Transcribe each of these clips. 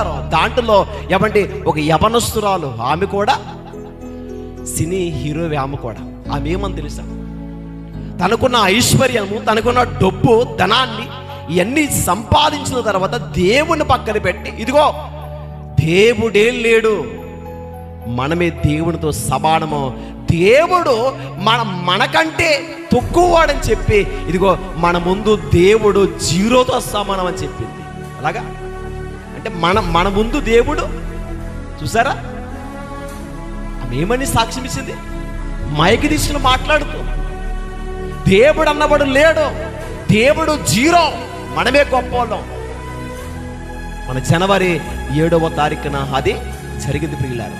దాంట్లో ఏమంటే ఒక యవనస్తురాలు ఆమె కూడా సినీ హీరో ఆమె కూడా. ఆమె ఏమని తెలుసా? తనకున్న ఐశ్వర్యము తనకున్న డబ్బు ధనాన్ని ఇవన్నీ సంపాదించిన తర్వాత దేవుని పక్కన పెట్టి ఇదిగో దేవుడేం లేడు. మనమే దేవునితో సమానము. దేవుడు మన మనకంటే తక్కువవాడని చెప్పి ఇదిగో మన ముందు దేవుడు జీరోతో సమానం అని చెప్పింది. అలాగా? అంటే మన మన ముందు దేవుడు చూసారా? ఆమె ఏమని సాక్ష్యం ఇచ్చింది. మైకి తీసుకుని మాట్లాడుతూ దేవుడు అన్నవాడు లేడు. దేవుడు జీరో. మనమే గొప్పవాళ్ళం. మన జనవరి ఏడవ తారీఖున అది జరిగింది ప్రియులారు.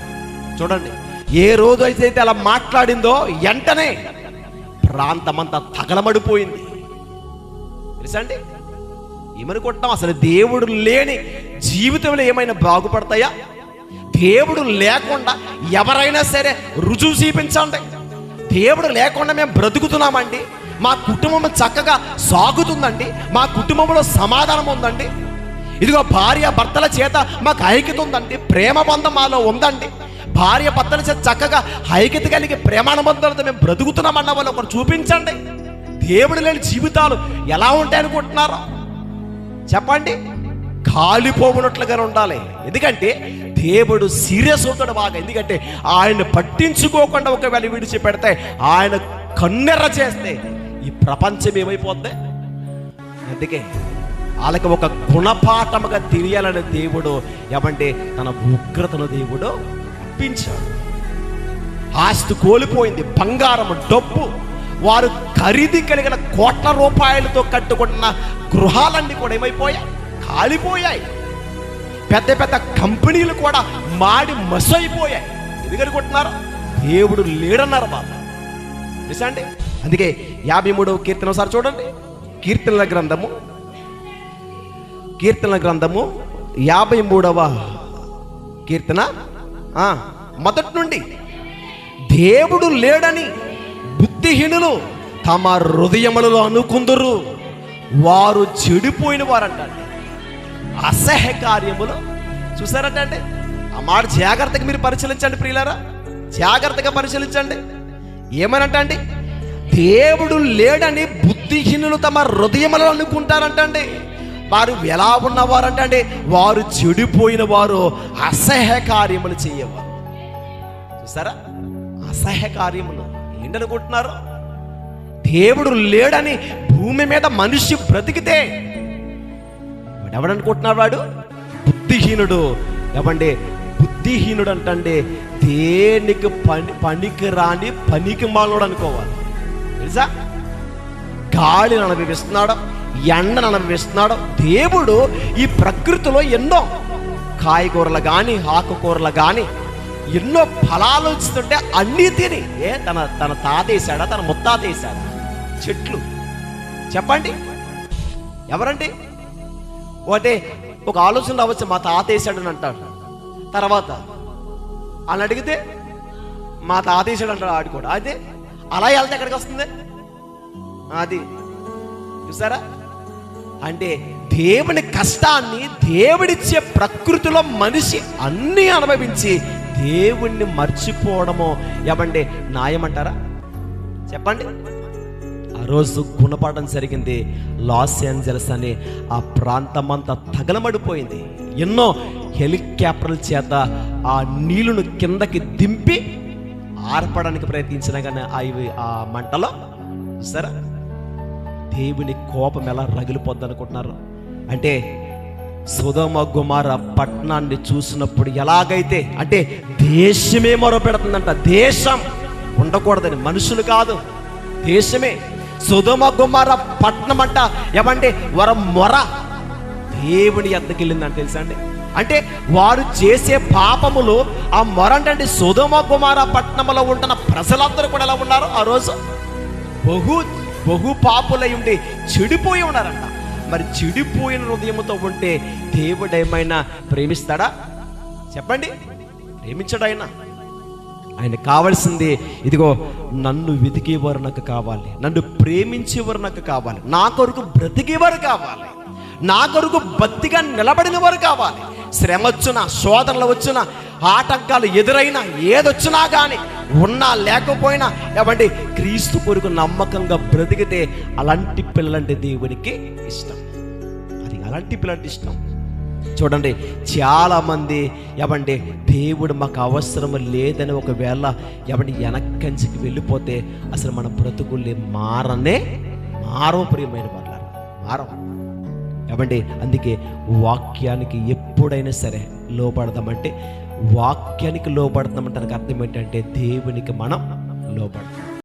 చూడండి ఏ రోజు అయితే అలా మాట్లాడిందో వెంటనే ప్రాంతమంతా తగలమడిపోయింది. తెలుసా అండి? ఏమనుకుంటాం అసలు దేవుడు లేని జీవితంలో ఏమైనా బాగుపడతాయా? దేవుడు లేకుండా ఎవరైనా సరే రుజువు చూపించండి. దేవుడు లేకుండా మేము బ్రతుకుతున్నామండి. మా కుటుంబం చక్కగా సాగుతుందండి. మా కుటుంబంలో సమాధానం ఉందండి. ఇదిగో భార్య భర్తల చేత మాకు ఐక్యత ఉందండి. ప్రేమ బంధం మాలో ఉందండి. భార్య భర్తల చేత చక్కగా ఐక్యత కలిగి ప్రేమానుబంధాలతో మేము బ్రతుకుతున్నామన్న వాళ్ళు ఒకరు చూపించండి. దేవుడు లేని జీవితాలు ఎలా ఉంటాయనుకుంటున్నారో? చెప్పండి. కాలిపోవునట్లుగా ఉండాలి. ఎందుకంటే దేవుడు సీరియస్ అవుతాడు బాగా. ఎందుకంటే ఆయన పట్టించుకోకుండా ఒకవేళ విడిచి పెడితే ఆయన కన్నెర్ర చేస్తే ఈ ప్రపంచం ఏమైపోద్ది? అందుకే వాళ్ళకి ఒక గుణపాఠముగా తెలియాలని దేవుడు ఏమంటే తన ఉగ్రతను దేవుడు ఇప్పించాడు ఆస్తి కోల్పోయింది. బంగారం డబ్బు వారు ఖరీదు కలిగిన కోట్ల రూపాయలతో కట్టుకున్న గృహాలన్నీ కూడా ఏమైపోయాయి? కాలిపోయాయి. పెద్ద పెద్ద కంపెనీలు కూడా మాడి మసైపోయాయి. ఎందుకు దేవుడు లేడన్నారు బాబు. తెలుసా అండి అందుకే యాభై మూడవ కీర్తన ఒకసారి చూడండి. కీర్తనల గ్రంథము. కీర్తనల గ్రంథము యాభై మూడవ కీర్తన. ఆ, మొదటి నుండి దేవుడు లేడని బుద్ధిహీనులు తమ హృదయములలో అనుకుందరు. వారు చెడిపోయిన వారంటండి. అసహ్య కార్యములు. చూసారట అండి ఆ మాట జాగ్రత్తగా మీరు పరిశీలించండి ప్రియులారా. జాగ్రత్తగా పరిశీలించండి. ఏమనంట అండి దేవుడు లేడని బుద్ధిహీనులు తమ హృదయములలో అనుకుంటారంటండి. వారు ఎలా ఉన్నవారంటండి? వారు చెడిపోయిన వారు అసహ్య కార్యములు చేయవారు చూసారా? అసహ్య కార్యములు. ఏంటనుకుంటున్నారు దేవుడు లేడని భూమి మీద మనిషి బ్రతికితే ఎవడనుకుంటున్నాడు వాడు? బుద్ధిహీనుడు. ఎవండి బుద్ధిహీనుడు అంటండి. దేనికి పని పనికి రాని పనికి మాలోడు అనుకోవాలి. తెలుసా? గాలిని అనుభవిస్తున్నాడు ఎండను అనుభవిస్తున్నాడు దేవుడు ఈ ప్రకృతిలో ఎన్నో కాయగూరలు కానీ ఆకుకూరలు కానీ ఎన్నో ఫలాలు ఇస్తుంటే అన్నీ తిని. ఏ తన తన తాతేశాడా? తన ముత్తాతేశాడా? చెట్లు. చెప్పండి. ఎవరండి? ఒకటే ఒక ఆలోచన రావచ్చు మా తాతేసాడని అంటాడు. తర్వాత అని అడిగితే మా తాతేశాడు అంటాడు ఆడు కూడా. అదే అలా వెళ్తే ఎక్కడికి వస్తుంది? అది చూసారా? అంటే దేవుని కష్టాన్ని దేవుడిచ్చే ప్రకృతిలో మనిషి అన్నీ అనుభవించి దేవుణ్ణి మర్చిపోవడము ఏమండి న్యాయమంటారా? చెప్పండి. ఆ రోజు గుణపాఠం జరిగింది. లాస్ ఏంజలస్ అని ఆ ప్రాంతమంతా తగలమడిపోయింది. ఎన్నో హెలికాప్టర్ల చేత ఆ నీళ్ళను కిందకి దింపి ఆర్పడానికి ప్రయత్నించినా కానీ అవి ఆ మంటలో సరే దేవుని కోపం ఎలా రగిలిపోద్ది అనుకుంటున్నారు? అంటే సుధమ గుమార పట్టణాన్ని చూసినప్పుడు ఎలాగైతే అంటే దేశమే మొరపెడుతుందంట దేశం ఉండకూడదని మనుషులు కాదు దేశమే. సుధమ గుమార పట్టణం అంట ఏమంటే వర మొర దేవుని ఎద్దకి వెళ్ళిందని తెలుసా అండి? అంటే వారు చేసే పాపములు ఆ మొర అంటే సుధమ కుమార పట్టణంలో ఉంటున్న ప్రజలందరూ కూడా ఎలా ఉన్నారు? ఆ రోజు బహు బహు పాపులై ఉండి చెడిపోయి ఉన్నారంట. మరి చెడిపోయిన హృదయంతో ఉంటే దేవుడు ఏమైనా ప్రేమిస్తాడా? చెప్పండి. ప్రేమించడైనా ఆయన కావాల్సింది ఇదిగో నన్ను వెతికేవారు నాకు కావాలి నన్ను ప్రేమించేవారు నాకు కావాలి నా కొరకు బ్రతికేవారు కావాలి నా కొరకు బతిగా నిలబడిన వారు కావాలి. శ్రమ వచ్చిన శోధనలు వచ్చిన ఆటంకాలు ఎదురైనా ఏదొచ్చినా కానీ ఉన్నా లేకపోయినా ఏమండి క్రీస్తు కొరకు నమ్మకంగా బ్రతికితే అలాంటి పిల్లలంటే దేవునికి ఇష్టం. అది అలాంటి పిల్లంటే ఇష్టం. చూడండి చాలామంది ఏమండి దేవుడు మాకు అవసరం లేదని ఒకవేళ ఏమండి వెనక్కంచికి వెళ్ళిపోతే అసలు మన బ్రతుకుల్ని మారనే మారవ ప్రియమైన వాళ్ళ మారవ ఏమండి అందుకే వాక్యానికి ఎప్పుడైనా సరే లోపడదామంటే వాక్యానికి లోపడదామంటే అర్థం ఏంటంటే దేవునికి మనం లోపడతాం